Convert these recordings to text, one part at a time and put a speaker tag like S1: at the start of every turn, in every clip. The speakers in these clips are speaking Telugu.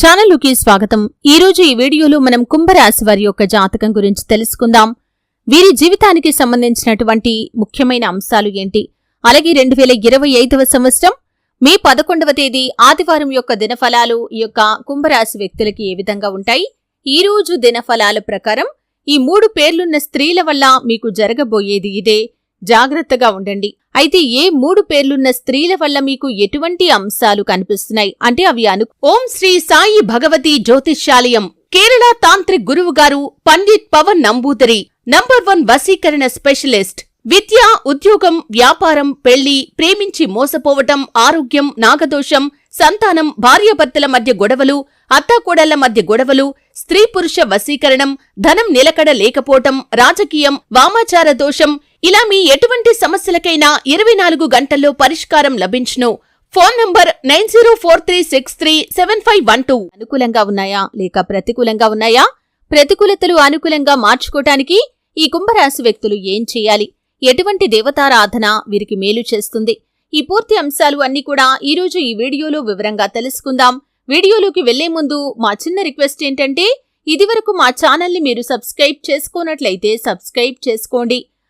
S1: ఛానల్లోకి స్వాగతం. ఈరోజు ఈ వీడియోలో మనం కుంభరాశి వారి యొక్క జాతకం గురించి తెలుసుకుందాం. వీరి జీవితానికి సంబంధించినటువంటి ముఖ్యమైన అంశాలు ఏంటి? అలాగే రెండు వేల ఇరవై ఐదవ సంవత్సరం మే పదకొండవ తేదీ ఆదివారం యొక్క దినఫలాలు ఈ యొక్క కుంభరాశి వ్యక్తులకి ఏ విధంగా ఉంటాయి? ఈ రోజు దినఫలాల ప్రకారం ఈ మూడు పేర్లున్న స్త్రీల వల్ల మీకు జరగబోయేది ఇదే. జాగ్రత్తగా ఉండండి. అయితే ఏ మూడు పేర్లున్న స్త్రీల వల్ల మీకు ఎటువంటి అంశాలు కనిపిస్తున్నాయి? అంటే అవి అను ఓం శ్రీ సాయి భగవతి జ్యోతిష్యాలయం కేరళ తాంత్రిక్ గురువు గారు పండిత్ పవన్ నంబూదరి నంబర్ వన్ వశీకరణ స్పెషలిస్ట్ విద్య ఉద్యోగం వ్యాపారం పెళ్ళి ప్రేమించి మోసపోవటం ఆరోగ్యం నాగదోషం సంతానం భార్యాభర్తల మధ్య గొడవలు అత్తాకోడళ్ళ మధ్య గొడవలు స్త్రీ పురుష వశీకరణం ధనం నిలకడ లేకపోవటం రాజకీయం వామాచార దోషం ఇలా మీ ఎటువంటి సమస్యలకైనా ఇరవై నాలుగు గంటల్లో పరిష్కారం లభించును. Phone number nine zero four three six three seven five one two. అనుకూలంగా ఉన్నాయా? లేక ప్రతికూలంగా ఉన్నాయా? ప్రతికూలతలు అనుకూలంగా మార్చుకోటానికి ఈ కుంభరాశి వ్యక్తులు ఏం చేయాలి? ఎటువంటి దేవతారాధన వీరికి మేలు చేస్తుంది? ఈ పూర్తి అంశాలు అన్ని కూడా ఈరోజు ఈ వీడియోలో వివరంగా తెలుసుకుందాం. వీడియోలోకి వెళ్ళే ముందు మా చిన్న రిక్వెస్ట్ ఏంటంటే ఇదివరకు మా ఛానల్ని మీరు సబ్స్క్రైబ్ చేసుకోనట్లయితే సబ్స్క్రైబ్ చేసుకోండి.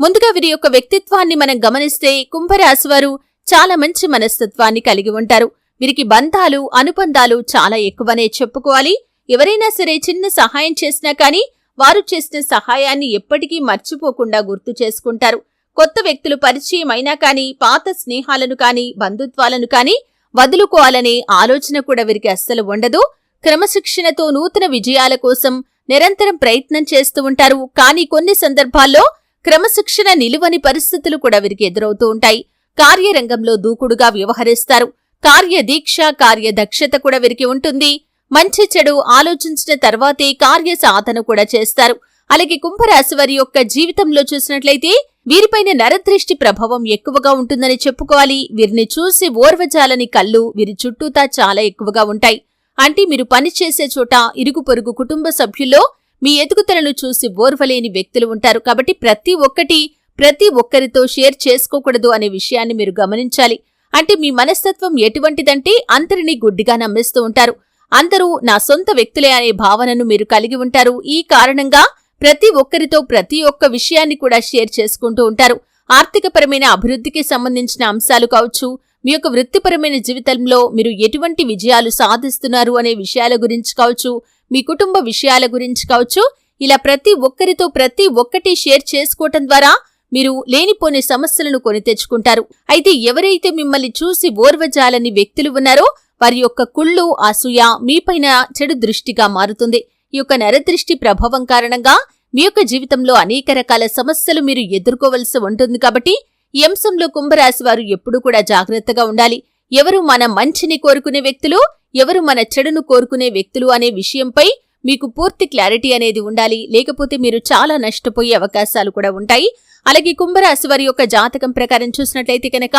S1: ముందుగా వీరి యొక్క వ్యక్తిత్వాన్ని మనం గమనిస్తే కుంభరాశి వారు చాలా మంచి మనస్తత్వాన్ని కలిగి ఉంటారు. వీరికి బంధాలు అనుబంధాలు చాలా ఎక్కువనే చెప్పుకోవాలి. ఎవరైనా సరే చిన్న సహాయం చేసినా కానీ వారు చేసిన సహాయాన్ని ఎప్పటికీ మర్చిపోకుండా గుర్తు చేసుకుంటారు. కొత్త వ్యక్తులు పరిచయం అయినా కానీ పాత స్నేహాలను కానీ బంధుత్వాలను కానీ వదులుకోవాలనే ఆలోచన కూడా వీరికి అస్సలు ఉండదు. క్రమశిక్షణతో నూతన విజయాల కోసం నిరంతరం ప్రయత్నం చేస్తూ ఉంటారు. కానీ కొన్ని సందర్భాల్లో క్రమశిక్షణ నిలువని పరిస్థితులు కూడా వీరికి ఎదురవుతూ ఉంటాయి. కార్యరంగంలో దూకుడుగా వ్యవహరిస్తారు. కార్యదీక్ష కార్యదక్షత కూడా వీరికి ఉంటుంది. మంచి చెడు ఆలోచించిన తర్వాతే కార్య సాధన కూడా చేస్తారు. అలాగే కుంభరాశి వారి యొక్క జీవితంలో చూసినట్లయితే వీరిపైన నరదృష్టి ప్రభావం ఎక్కువగా ఉంటుందని చెప్పుకోవాలి. వీరిని చూసి ఓర్వజాలని కళ్ళు వీరి చుట్టూతా చాలా ఎక్కువగా ఉంటాయి. అంటే మీరు పనిచేసే చోట ఇరుగు పొరుగు కుటుంబ సభ్యుల్లో మీ ఎదుగుదలను చూసి ఓర్వలేని వ్యక్తులు ఉంటారు కాబట్టి ప్రతి ఒక్కటి ప్రతి ఒక్కరితో షేర్ చేసుకోకూడదు అనే విషయాన్ని మీరు గమనించాలి. అంటే మీ మనస్తత్వం ఎటువంటిదంటే అందరినీ గుడ్డిగా నమ్మిస్తూ ఉంటారు. అందరూ నా సొంత వ్యక్తులే అనే భావనను మీరు కలిగి ఉంటారు. ఈ కారణంగా ప్రతి ఒక్కరితో ప్రతి ఒక్క విషయాన్ని కూడా షేర్ చేసుకుంటూ ఉంటారు. ఆర్థికపరమైన అభివృద్ధికి సంబంధించిన అంశాలు కావచ్చు మీ యొక్క వృత్తిపరమైన జీవితంలో మీరు ఎటువంటి విజయాలు సాధిస్తున్నారు అనే విషయాల గురించి కావచ్చు మీ కుటుంబ విషయాల గురించి కావచ్చు ఇలా ప్రతి ఒక్కరితో ప్రతి ఒక్కటి షేర్ చేసుకోవటం ద్వారా మీరు లేనిపోని సమస్యలను కొని తెచ్చుకుంటారు. అయితే ఎవరైతే మిమ్మల్ని చూసి ఓర్వజాలని వ్యక్తులు ఉన్నారో వారి యొక్క కుళ్ళు అసూయ మీపైన చెడు దృష్టిగా మారుతుంది. ఈ యొక్క నరదృష్టి ప్రభావం కారణంగా మీ యొక్క జీవితంలో అనేక రకాల సమస్యలు మీరు ఎదుర్కోవలసి ఉంటుంది కాబట్టి ఈ అంశంలో కుంభరాశి వారు ఎప్పుడూ కూడా జాగ్రత్తగా ఉండాలి. ఎవరు మన మంచిని కోరుకునే వ్యక్తులు ఎవరు మన చెడును కోరుకునే వ్యక్తులు అనే విషయంపై మీకు పూర్తి క్లారిటీ అనేది ఉండాలి. లేకపోతే మీరు చాలా నష్టపోయే అవకాశాలు కూడా ఉంటాయి. అలాగే కుంభరాశి వారి యొక్క జాతకం ప్రకారం చూసినట్లయితే కనుక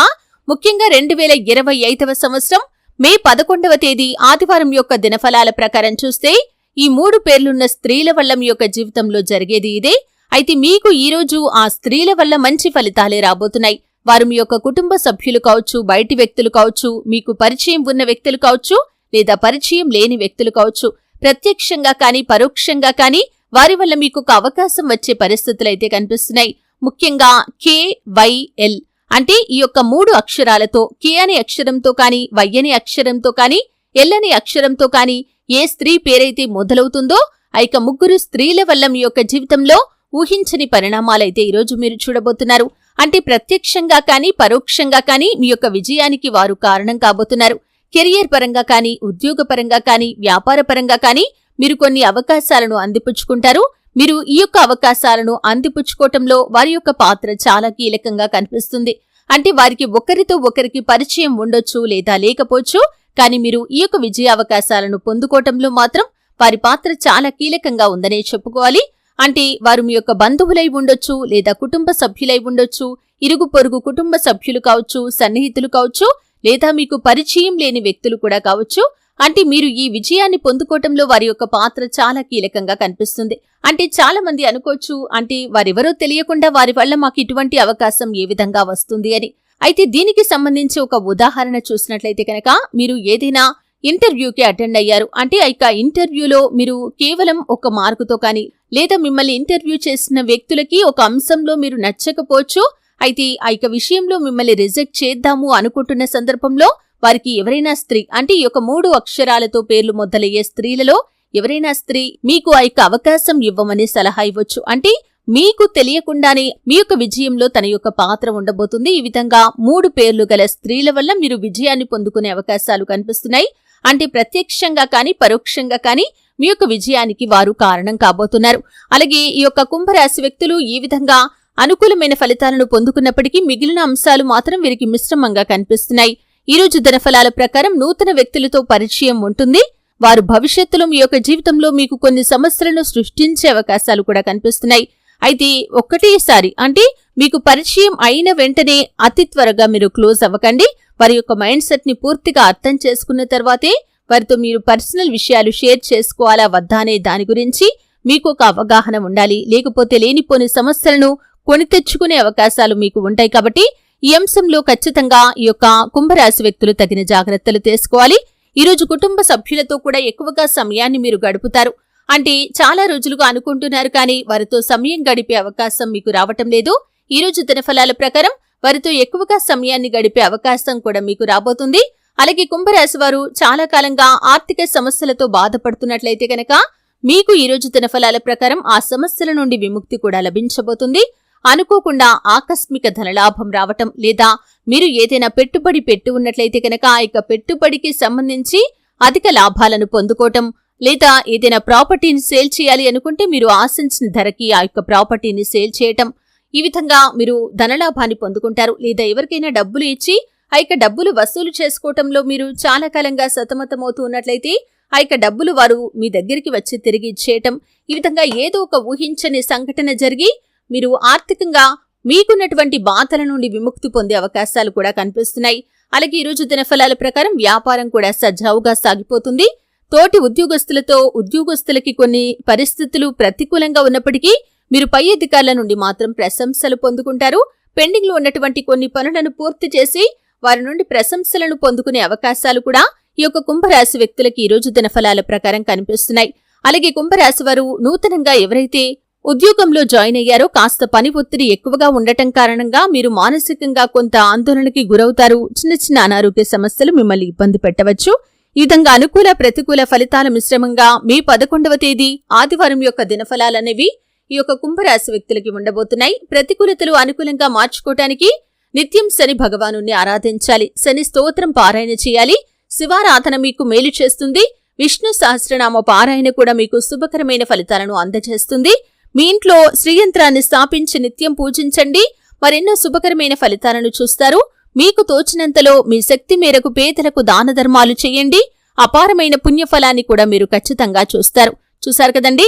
S1: ముఖ్యంగా రెండు వేల ఇరవై ఐదవ సంవత్సరం మే పదకొండవ తేదీ ఆదివారం యొక్క దినఫలాల ప్రకారం చూస్తే ఈ మూడు పేర్లున్న స్త్రీల వల్ల మీ యొక్క జీవితంలో జరిగేది ఇదే. అయితే మీకు ఈ రోజు ఆ స్త్రీల వల్ల మంచి ఫలితాలే రాబోతున్నాయి. వారు మీ యొక్క కుటుంబ సభ్యులు కావచ్చు బయటి వ్యక్తులు కావచ్చు మీకు పరిచయం ఉన్న వ్యక్తులు కావచ్చు లేదా పరిచయం లేని వ్యక్తులు కావచ్చు ప్రత్యక్షంగా కానీ పరోక్షంగా కానీ వారి వల్ల మీకు ఒక అవకాశం వచ్చే పరిస్థితులైతే కనిపిస్తున్నాయి. ముఖ్యంగా కే అంటే ఈ యొక్క మూడు అక్షరాలతో కే అనే అక్షరంతో కానీ వై అనే అక్షరంతో కానీ ఎల్ అనే అక్షరంతో కానీ ఏ స్త్రీ పేరైతే మొదలవుతుందో ఆ ముగ్గురు స్త్రీల వల్ల మీ యొక్క జీవితంలో ఊహించని పరిణామాలైతే ఈరోజు మీరు చూడబోతున్నారు. అంటే ప్రత్యక్షంగా కానీ పరోక్షంగా కానీ మీ యొక్క విజయానికి వారు కారణం కాబోతున్నారు. కెరియర్ పరంగా కానీ ఉద్యోగపరంగా కానీ వ్యాపార పరంగా కానీ మీరు కొన్ని అవకాశాలను అందిపుచ్చుకుంటారు. మీరు ఈ యొక్క అవకాశాలను అందిపుచ్చుకోవటంలో వారి యొక్క పాత్ర చాలా కీలకంగా కనిపిస్తుంది. అంటే వారికి ఒకరితో ఒకరికి పరిచయం ఉండొచ్చు లేదా లేకపోవచ్చు కానీ మీరు ఈ యొక్క విజయ అవకాశాలను పొందుకోవటంలో మాత్రం వారి పాత్ర చాలా కీలకంగా ఉందనే చెప్పుకోవాలి. అంటే వారు మీ యొక్క బంధువులై ఉండొచ్చు లేదా కుటుంబ సభ్యులై ఉండొచ్చు ఇరుగు పొరుగు కుటుంబ సభ్యులు కావచ్చు సన్నిహితులు కావచ్చు లేదా మీకు పరిచయం లేని వ్యక్తులు కూడా కావచ్చు. అంటే మీరు ఈ విజయాన్ని పొందుకోవటంలో వారి యొక్క పాత్ర చాలా కీలకంగా కనిపిస్తుంది. అంటే చాలా మంది అనుకోవచ్చు అంటే వారెవరో తెలియకుండా వారి వల్ల మాకు ఇటువంటి అవకాశం ఏ విధంగా వస్తుంది అని. అయితే దీనికి సంబంధించి ఒక ఉదాహరణ చూసినట్లయితే కనుక మీరు ఏదైనా ఇంటర్వ్యూకి అటెండ్ అయ్యారు. అంటే ఆ యొక్క ఇంటర్వ్యూలో మీరు కేవలం ఒక మార్కుతో కానీ లేదా మిమ్మల్ని ఇంటర్వ్యూ చేసిన వ్యక్తులకి ఒక అంశంలో మీరు నచ్చకపోవచ్చు అయితే ఆ యొక్క విషయంలో మిమ్మల్ని రిజెక్ట్ చేద్దాము అనుకుంటున్న సందర్భంలో వారికి ఎవరైనా స్త్రీ అంటే ఈ యొక్క మూడు అక్షరాలతో పేర్లు మొదలయ్యే స్త్రీలలో ఎవరైనా స్త్రీ మీకు ఆ యొక్క అవకాశం ఇవ్వమని సలహా ఇవ్వచ్చు. అంటే మీకు తెలియకుండానే మీ యొక్క విజయంలో తన యొక్క పాత్ర ఉండబోతుంది. ఈ విధంగా మూడు పేర్లు గల స్త్రీల వల్ల మీరు విజయాన్ని పొందుకునే అవకాశాలు కనిపిస్తున్నాయి. అంటే ప్రత్యక్షంగా కానీ పరోక్షంగా కానీ మీ యొక్క విజయానికి వారు కారణం కాబోతున్నారు. అలాగే ఈ యొక్క కుంభరాశి వ్యక్తులు ఈ విధంగా అనుకూలమైన ఫలితాలను పొందుకున్నప్పటికీ మిగిలిన అంశాలు మాత్రం వీరికి మిశ్రమంగా కనిపిస్తున్నాయి. ఈ రోజు ధనఫలాల ప్రకారం నూతన వ్యక్తులతో పరిచయం ఉంటుంది. వారు భవిష్యత్తులో మీ యొక్క జీవితంలో మీకు కొన్ని సమస్యలను సృష్టించే అవకాశాలు కూడా కనిపిస్తున్నాయి. అయితే ఒక్కటేసారి అంటే మీకు పరిచయం అయిన వెంటనే అతి త్వరగా మీరు క్లోజ్ అవ్వకండి. వారి యొక్క మైండ్ సెట్ని పూర్తిగా అర్థం చేసుకున్న తర్వాతే వారితో మీరు పర్సనల్ విషయాలు షేర్ చేసుకోవాలా వద్దా అనే దాని గురించి మీకు ఒక అవగాహన ఉండాలి. లేకపోతే లేనిపోని సమస్యలను కొని తెచ్చుకునే అవకాశాలు మీకు ఉంటాయి కాబట్టి ఈ అంశంలో ఖచ్చితంగా ఈ యొక్క కుంభరాశి వ్యక్తులు తగిన జాగ్రత్తలు తీసుకోవాలి. ఈరోజు కుటుంబ సభ్యులతో కూడా ఎక్కువగా సమయాన్ని మీరు గడుపుతారు. అంటే చాలా రోజులుగా అనుకుంటున్నారు కానీ వారితో సమయం గడిపే అవకాశం మీకు రావటం లేదు. ఈ రోజు దినఫలాల ప్రకారం వారితో ఎక్కువగా సమయాన్ని గడిపే అవకాశం కూడా మీకు రాబోతుంది. అలాగే కుంభరాశి వారు చాలా కాలంగా ఆర్థిక సమస్యలతో బాధపడుతున్నట్లయితే గనక మీకు ఈ రోజు దినఫలాల ప్రకారం ఆ సమస్యల నుండి విముక్తి కూడా లభించబోతుంది. అనుకోకుండా ఆకస్మిక ధనలాభం రావటం లేదా మీరు ఏదైనా పెట్టుబడి పెట్టి ఉన్నట్లయితే కనుక ఆ యొక్క పెట్టుబడికి సంబంధించి అధిక లాభాలను పొందుకోవటం లేదా ఏదైనా ప్రాపర్టీని సేల్ చేయాలి అనుకుంటే మీరు ఆశించిన ధరకి ఆ యొక్క ప్రాపర్టీని సేల్ చేయటం ఈ విధంగా మీరు ధనలాభాన్ని పొందుకుంటారు. లేదా ఎవరికైనా డబ్బులు ఇచ్చి ఆ యొక్క డబ్బులు వసూలు చేసుకోవటంలో మీరు చాలా కాలంగా సతమతమవుతూ ఉన్నట్లయితే ఆ యొక్క డబ్బులు వారు మీ దగ్గరికి వచ్చి తిరిగి ఇచ్చేయటం. ఈ విధంగా ఏదో ఒక ఊహించని సంఘటన జరిగి మీరు ఆర్థికంగా మీకున్నటువంటి బాధల నుండి విముక్తి పొందే అవకాశాలు కూడా కనిపిస్తున్నాయి. అలాగే ఈ రోజు దినఫలాల ప్రకారం వ్యాపారం కూడా సజావుగా సాగిపోతుంది. తోటి ఉద్యోగస్తులతో ఉద్యోగస్తులకి కొన్ని పరిస్థితులు ప్రతికూలంగా ఉన్నప్పటికీ మీరు పై అధికారుల నుండి మాత్రం ప్రశంసలు పొందుకుంటారు. పెండింగ్లో ఉన్నటువంటి కొన్ని పనులను పూర్తి చేసి వారి నుండి ప్రశంసలను పొందుకునే అవకాశాలు కూడా ఈ యొక్క కుంభరాశి వ్యక్తులకు ఈ రోజు దినఫలాల ప్రకారం కనిపిస్తున్నాయి. అలాగే కుంభరాశి వారు నూతనంగా ఎవరైతే ఉద్యోగంలో జాయిన్ అయ్యారో కాస్త పని ఒత్తిడి ఎక్కువగా ఉండటం కారణంగా మీరు మానసికంగా కొంత ఆందోళనకి గురవుతారు. చిన్న చిన్న అనారోగ్య సమస్యలు మిమ్మల్ని ఇబ్బంది పెట్టవచ్చు. ఈ విధంగా అనుకూల ప్రతికూల ఫలితాల మిశ్రమంగా మీ పదకొండవ తేదీ ఆదివారం యొక్క దినఫలాలనేవి ఈ యొక్క కుంభరాశి వ్యక్తులకి ఉండబోతున్నాయి. ప్రతికూలతలు అనుకూలంగా మార్చుకోవటానికి నిత్యం శని భగవాను ఆరాధించాలి. శని స్తోత్రం పారాయణ చేయాలి. శివారాధన మీకు మేలు చేస్తుంది. విష్ణు సహస్రనామ పారాయణ కూడా మీకు శుభకరమైన ఫలితాలను అందజేస్తుంది. మీ ఇంట్లో శ్రీయంత్రాన్ని స్థాపించి నిత్యం పూజించండి. మరెన్నో శుభకరమైన ఫలితాలను చూస్తారు. మీకు తోచినంతలో మీ శక్తి మేరకు పేదలకు దాన ధర్మాలు చేయండి. అపారమైన పుణ్యఫలాన్ని కూడా మీరు ఖచ్చితంగా చూస్తారు. చూశారు కదండి?